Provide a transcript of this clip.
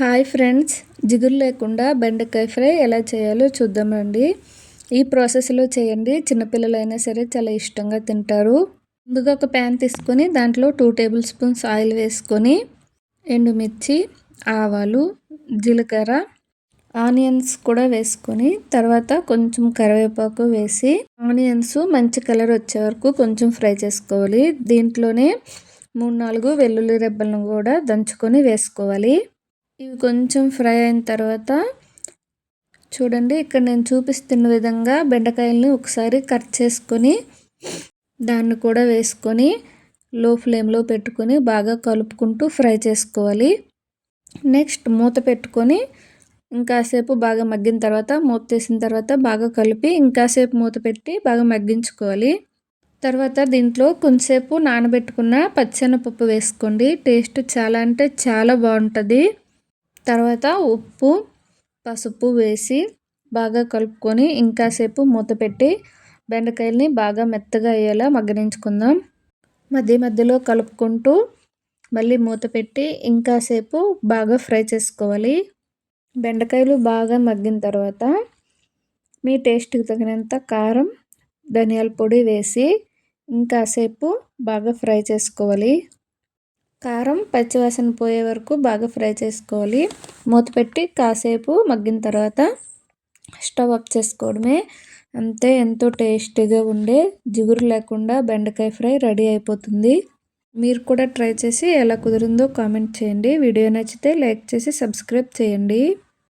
Hi friends. జిగురు లేకుండా బెండకాయ ఫ్రై ఎలా చేయాలో చూద్దామండి. ఈ ప్రాసెస్లో చేయండి. చిన్నపిల్లలైనా సరే చాలా ఇష్టంగా తింటారు. ముందుగా ఒక ప్యాన్ తీసుకొని దాంట్లో టూ టేబుల్ స్పూన్స్ ఆయిల్ వేసుకొని ఎండుమిర్చి ఆవాలు జీలకర్ర ఆనియన్స్ కూడా వేసుకొని తర్వాత కొంచెం కరివేపాకు వేసి ఆనియన్స్ మంచి కలర్ వచ్చే వరకు కొంచెం ఫ్రై చేసుకోవాలి. దీంట్లోనే మూడు నాలుగు వెల్లుల్లి రెబ్బలను కూడా దంచుకొని వేసుకోవాలి. ఇవి కొంచెం ఫ్రై అయిన తర్వాత చూడండి ఇక్కడ నేను చూపిస్తున్న విధంగా బెండకాయలని ఒకసారి కట్ చేసుకొని దాన్ని కూడా వేసుకొని లో ఫ్లేమ్లో పెట్టుకొని బాగా కలుపుకుంటూ ఫ్రై చేసుకోవాలి. నెక్స్ట్ మూత పెట్టుకొని ఇంకాసేపు బాగా మగ్గిన తర్వాత మూత తీసిన తర్వాత బాగా కలిపి ఇంకాసేపు మూత పెట్టి బాగా మగ్గించుకోవాలి. తర్వాత దీంట్లో కొంచెంసేపు నానబెట్టుకున్న పచ్చెనపప్పు వేసుకోండి. టేస్ట్ చాలా అంటే చాలా బాగుంటుంది. తర్వాత ఉప్పు పసుపు వేసి బాగా కలుపుకొని ఇంకాసేపు మూత పెట్టి బెండకాయల్ని బాగా మెత్తగా అయ్యేలా మగ్గనించుకుందాం. మధ్య మధ్యలో కలుపుకుంటూ మళ్ళీ మూత పెట్టి ఇంకాసేపు బాగా ఫ్రై చేసుకోవాలి. బెండకాయలు బాగా మగ్గిన తర్వాత మీ టేస్ట్కి తగినంత కారం ధనియాల పొడి వేసి ఇంకాసేపు బాగా ఫ్రై చేసుకోవాలి. కారం పచ్చివాసన పోయే వరకు బాగా ఫ్రై చేసుకోవాలి. మూత పెట్టి కాసేపు మగ్గిన తర్వాత స్టవ్ ఆఫ్ చేసుకోవడమే. అంతే ఎంతో టేస్టీగా ఉండే జిగురు లేకుండా బెండకాయ ఫ్రై రెడీ అయిపోతుంది. మీరు కూడా ట్రై చేసి ఎలా కుదిరిందో కామెంట్ చేయండి. వీడియో నచ్చితే లైక్ చేసి సబ్స్క్రైబ్ చేయండి.